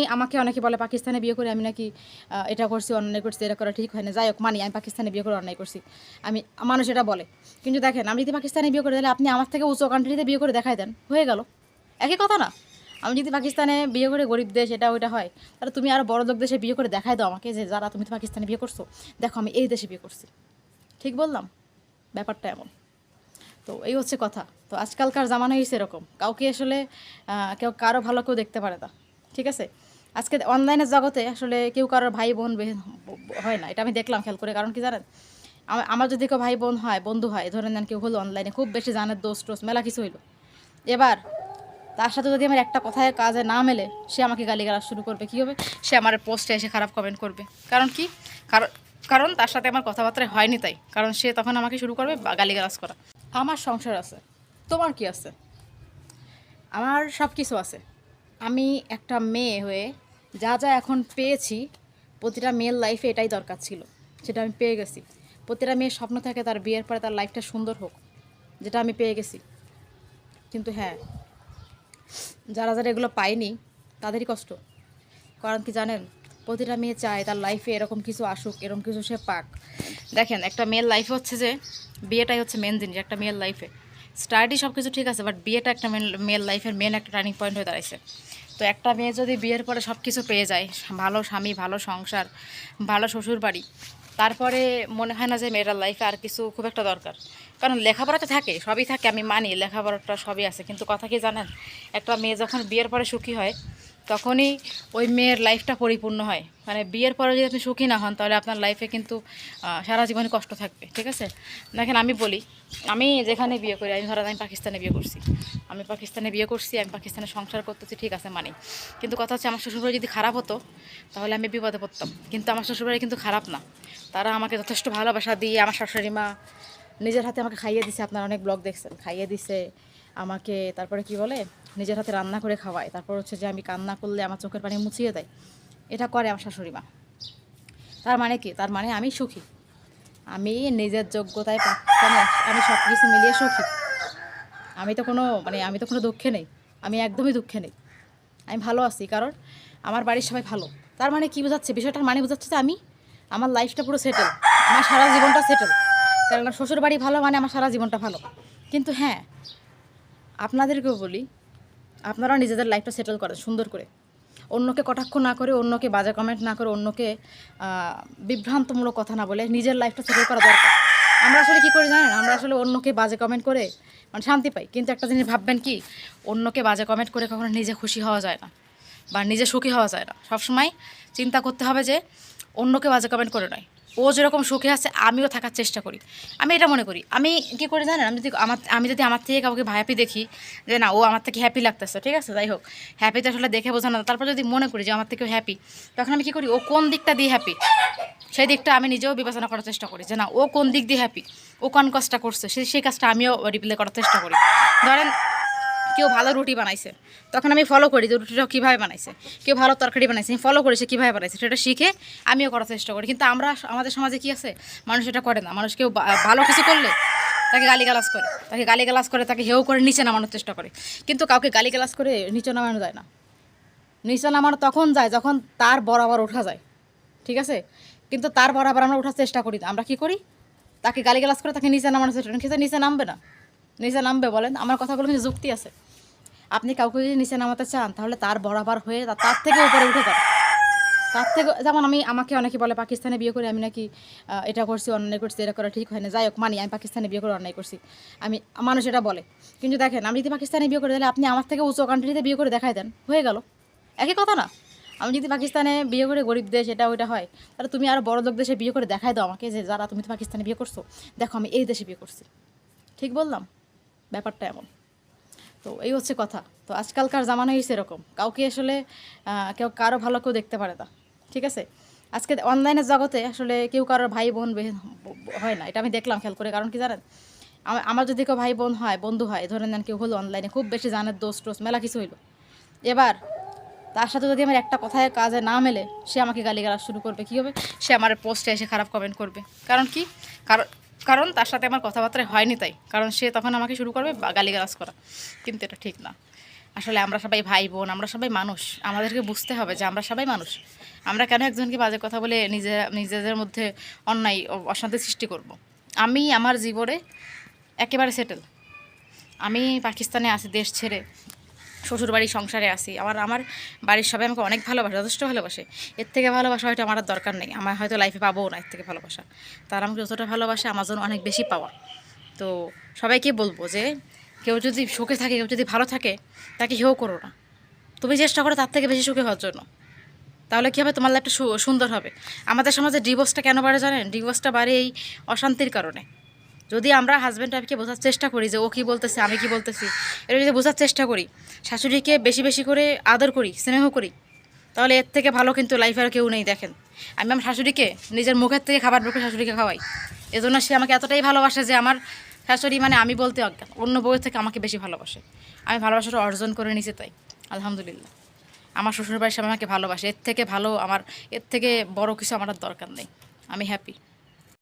আমি আমাকে অনেকে বলে পাকিস্তানে বিয়ে করে আমি নাকি এটা করছি, অন্যায় করছি, এটা করা ঠিক হয় না। যাই হোক, মানি, আমি পাকিস্তানে বিয়ে করে অন্যায় করছি। আমি, মানুষ এটা বলে। কিন্তু দেখেন, আমি যদি পাকিস্তানে বিয়ে করে তাহলে আপনি আমার থেকে উঁচু কান্ট্রিতে বিয়ে করে দেখাই দেন। হয়ে গেল। একই কথা না? আমি যদি পাকিস্তানে বিয়ে করে গরিব দেশ, এটা ওইটা হয়। তাহলে তুমি আরও বড় লোক দেশে বিয়ে করে দেখাই দাও আমাকে যে যারা তুমি তো পাকিস্তানে বিয়ে করছ। দেখো, আমি এই দেশে বিয়ে করছি। ঠিক বললাম? ব্যাপারটা এমন। তো এই হচ্ছে কথা। তো আজকালকার জামানো হয়েছে এরকম কাউকে আসলে কেউ কারও ভালো কেউ দেখতে পারে না। ঠিক আছে? আজকে অনলাইনের জগতে আসলে কেউ কারোর ভাই বোন হয় না, এটা আমি দেখলাম, খেয়াল করে। কারণ কি জানেন? আমা- আমার যদি কেউ ভাই বোন হয়, বন্ধু হয়, ধরে নেন কেউ হলো অনলাইনে খুব বেশি জানের দোষ টোষ, মেলা কিছু হইল। এবার তার সাথে যদি আমার একটা কথায় কাজে না মেলে, সে আমাকে গালিগালাজ শুরু করবে, কী হবে? সে আমার পোস্টে এসে খারাপ কমেন্ট করবে। কারণ কি? কারণ কারণ তার সাথে আমার কথাবার্তা হয়নি তাই। কারণ সে তখন আমাকে শুরু করবে গালিগালাজ করা। আমার সংসার আছে। তোমার কি আছে? আমার সব কিছু আছে। আমি একটা মেয়ে হয়ে যা যা এখন পেয়েছি, প্রতিটা মেয়ের লাইফে এটাই দরকার ছিল, সেটা আমি পেয়ে গেছি। প্রতিটা মেয়ের স্বপ্ন থাকে তার বিয়ের পরে তার লাইফটা সুন্দর হোক, যেটা আমি পেয়ে গেছি। কিন্তু হ্যাঁ যারা যারা এগুলো পায়নি, তাদেরই কষ্ট। কারণ কি জানেন, প্রতিটা মেয়ে চায় তার লাইফে এরকম কিছু আসুক, এরকম কিছু সে পাক। দেখেন, একটা মেয়ের লাইফে হচ্ছে যে, বিয়েটাই হচ্ছে মেন জিনিস একটা মেয়ের লাইফে স্টাডি সব কিছু ঠিক আছে বাট বিয়েটা একটা মেয়ের লাইফের মেন একটা টার্নিং পয়েন্ট হয়ে দাঁড়াইছে। তো একটা মেয়ে যদি বিয়ের পরে সব কিছু পেয়ে যায়, ভালো স্বামী, ভালো সংসার, ভালো শ্বশুর বাড়ি তারপরে মনে হয় না যে মেয়েটার লাইফে আর কিছু খুব একটা দরকার। কারণ লেখাপড়া তো থাকে, সবই থাকে, আমি মানি লেখাপড়াটা সবই আছে, কিন্তু কথা কি জানেন? একটা মেয়ে যখন বিয়ের পরে সুখী হয় তখনই ওই মেয়ের লাইফটা পরিপূর্ণ হয়। মানে বিয়ের পরে যদি আপনি সুখী না হন, তাহলে আপনার লাইফে কিন্তু সারা জীবনে কষ্ট থাকবে, ঠিক আছে? দেখেন, আমি বলি, আমি যেখানে বিয়ে করি, আমি ধরেন, আমি পাকিস্তানে বিয়ে করছি। আমি পাকিস্তানে বিয়ে করছি, আমি পাকিস্তানে সংসার করতেছি, ঠিক আছে মানে। কিন্তু কথা হচ্ছে, আমার শ্বশুরবাড়ি যদি খারাপ হতো, তাহলে আমি বিপদে পড়তাম। কিন্তু আমার শ্বশুরবাড়ি কিন্তু খারাপ না। তারা আমাকে যথেষ্ট ভালোবাসা দিয়ে, আমার শাশুড়ি মা নিজের হাতে আমাকে খাইয়ে দিছে। আপনার অনেক ব্লগ দেখছেন, খাইয়ে দিছে, আমাকে, তারপরে কি বলে? নিজের হাতে রান্না করে খাওয়ায়। তারপর হচ্ছে যে আমি কান্না করলে আমার চোখের পানি মুছিয়ে দেয়। এটা করে আমার শাশুড়ি মা। তার মানে কি? তার মানে আমি সুখী। আমি নিজের যোগ্যতায় পাকিস্তানে আমি সব কিছু মিলিয়ে সুখী। আমি তো কোনো মানে আমি তো কোনো দুঃখে নেই। আমি একদমই দুঃখে নেই। আমি ভালো আছি কারণ আমার বাড়ির সবাই ভালো। তার মানে কী বোঝাচ্ছে? বিষয়টার মানে বোঝাচ্ছে যে আমি, আমার লাইফটা পুরো সেটেল আমার সারা জীবনটা সেটেল কারণ শ্বশুর বাড়ি ভালো মানে আমার সারা জীবনটা ভালো। কিন্তু হ্যাঁ আপনাদেরকেও বলি আপনারা নিজেদের লাইফটা সেটেল করেন, সুন্দর করে। অন্যকে কটাক্ষ না করে, অন্যকে বাজে কমেন্ট না করে, অন্যকে বিভ্রান্তমূলক কথা না বলে নিজের লাইফটা সেটেল করা দরকার। আমরা আসলে কী করি জানেন? আমরা আসলে অন্যকে বাজে কমেন্ট করে মানে শান্তি পাই। কিন্তু একটা জিনিস ভাববেন কি? অন্যকে বাজে কমেন্ট করে কখনো নিজে খুশি হওয়া যায় না বা নিজে সুখী হওয়া যায় না। সবসময় চিন্তা করতে হবে যে অন্যকে বাজে কমেন্ট করে নয়। ও যেরকম সুখে আছে, আমিও থাকার চেষ্টা করি। আমি এটা মনে করি। আমি কি করি জানেন? আমি যদি আমার, আমি যদি আমার থেকে কাউকে হ্যাপি দেখি, যে না, ও আমার থেকে হ্যাপি লাগতেছে, ঠিক আছে? যাই হোক। হ্যাপিতে আসলে দেখে বোঝানো। তারপর যদি মনে করি যে আমার থেকেও হ্যাপি তখন আমি কি করি? ও কোন দিকটা দিয়ে হ্যাপি সেই দিকটা আমি নিজেও বিবেচনা করার চেষ্টা করি যে না, ও কোন দিক দিয়ে হ্যাপি ও কোন কাজটা করছে? সেই সেই কাজটা আমিও রিপ্লে করার চেষ্টা করি। ধরেন কেউ ভালো রুটি বানাইছে। তখন আমি ফলো করি যে রুটিটা কীভাবে বানাইছে। কেউ ভালো তরকারি বানাইছে, আমি ফলো করি সে কীভাবে বানাইছে, সেটা শিখে আমিও করার চেষ্টা করি। কিন্তু আমরা আমাদের সমাজে কি আছে? মানুষ এটা করে না। মানুষ কেউ ভালো কিছু করলে তাকে গালিগালাজ করে। তাকে গালিগালাজ করে, তাকে হেউ করে নিচে নামানোর চেষ্টা করে। কিন্তু কাউকে গালিগালাজ করে নিচে নামানো যায় না। নিচে নামানো তখন যায় যখন তার বরাবর ওঠা যায়। ঠিক আছে? কিন্তু তার বরাবর আমরা ওঠার চেষ্টা করি আমরা কি করি? তাকে গালিগালাজ করে তাকে নিচে নামানোর চেষ্টা করি। নিচে নামবে না। নিচে নামবে বলেন, আমার কথাগুলো কিন্তু যুক্তি আছে। আপনি কাউকে যদি নিচে নামাতে চান, তাহলে তার বরাবর হয়ে তার থেকে উপরে উঠে যান। তার থেকে যেমন আমি আমাকে অনেকে বলে, পাকিস্তানে বিয়ে করে আমি নাকি এটা করছি, অন্যায় করছি, এটা করা ঠিক হয় না। যাই হোক, মানি, আমি পাকিস্তানে বিয়ে করে অন্যায় করছি। আমি মানুষ এটা বলে। কিন্তু দেখেন আমি যদি পাকিস্তানে বিয়ে করে তাহলে আপনি আমার থেকে উঁচু কান্ট্রিতে বিয়ে করে দেখাই দেন। হয়ে গেল। একই কথা না? আমি যদি পাকিস্তানে বিয়ে করে গরিব দেশ, এটা ওইটা হয়, তাহলে তুমি আরও বড় লোক দেশে বিয়ে করে দেখাই দাও আমাকে যে, যারা তুমি তো পাকিস্তানে বিয়ে করছ, দেখো আমি এই দেশে বিয়ে করছি। ঠিক বললাম? ব্যাপারটা এমন। তো এই হচ্ছে কথা। তো আজকালকার জামানো হয়েছে এরকম কাউকে আসলে কেউ কারও ভালো কেউ দেখতে পারে না। ঠিক আছে? আজকে অনলাইনের জগতে আসলে কেউ কারোর ভাই বোন হয় না। এটা আমি দেখলাম, খেয়াল করে। কারণ কি জানেন? আমা- আমার যদি কেউ ভাই বোন হয়, বন্ধু হয়, ধরে নেন কেউ হলো অনলাইনে, খুব বেশি জানের দোষ টোষ, মেলা কিছু হইল। এবার তার সাথে যদি আমার একটা কথায় কাজে না মেলে, সে আমাকে গালি গালিগালাজ শুরু করবে। কী হবে? সে আমার পোস্টে এসে খারাপ কমেন্ট করবে। কারণ কি? কারণ কারণ তার সাথে আমার কথাবার্তা হয়নি তাই। কারণ সে তখন আমাকে শুরু করবে গালিগালাজ করা। কিন্তু এটা ঠিক না। আসলে আমরা সবাই ভাই বোন আমরা সবাই মানুষ। আমাদেরকে বুঝতে হবে যে আমরা সবাই মানুষ। আমরা কেন একজনকে বাজে কথা বলে নিজে, নিজেদের মধ্যে অন্যায়, অশান্তি সৃষ্টি করব। আমি আমার জীবনে একেবারে সেটেল আমি পাকিস্তানে আছি দেশ ছেড়ে। শ্বশুর বাড়ির সংসারে আছি। আবার আমার বাড়ির সবাই আমাকে অনেক ভালোবাসে, যথেষ্ট ভালোবাসে। এর থেকে ভালোবাসা হয়তো আমার আর দরকার নেই। আমার হয়তো লাইফে পাবো না এর থেকে ভালোবাসা। তারা আমাকে যতটা ভালোবাসে, আমার জন্য অনেক বেশি পাওয়া তো সবাইকে বলব যে, কেউ যদি সুখে থাকে, কেউ যদি ভালো থাকে, তাকে হেও করো না। তুমি চেষ্টা করো তার থেকে বেশি সুখী হওয়ার জন্য। তাহলে কী হবে? তোমার লাইফটা সুন্দর হবে। আমাদের সমাজে ডিভোর্সটা কেন বাড়ে জানেন? ডিভোর্সটা বাড়ে এই অশান্তির কারণে। যদি আমরা হাজব্যান্ড ওয়াইফকে বোঝার চেষ্টা করি যে ও কী বলতেছে, আমি কি বলতেছি, এটা যদি বোঝার চেষ্টা করি, শাশুড়িকে বেশি বেশি করে আদর করি, স্নেহ করি, তাহলে এর থেকে ভালো কিন্তু লাইফে আর কেউ নেই, দেখেন। আমি আমার শাশুড়িকে নিজের মুখের থেকে খাবার ঢুকে শাশুড়িকে খাওয়াই। এজন্য সে আমাকে এতটাই ভালোবাসে যে আমার শাশুড়ি মানে আমি বলতে অজ্ঞান। অন্য বউয়ের থেকে আমাকে বেশি ভালোবাসে। আমি ভালোবাসাটা অর্জন করে নিয়েছি তাই, আলহামদুলিল্লাহ। আমার শ্বশুরবাড়ির সবাই আমাকে ভালোবাসে। এর থেকে ভালো আমার, এর থেকে বড় কিছু আমার দরকার নেই। আমি হ্যাপি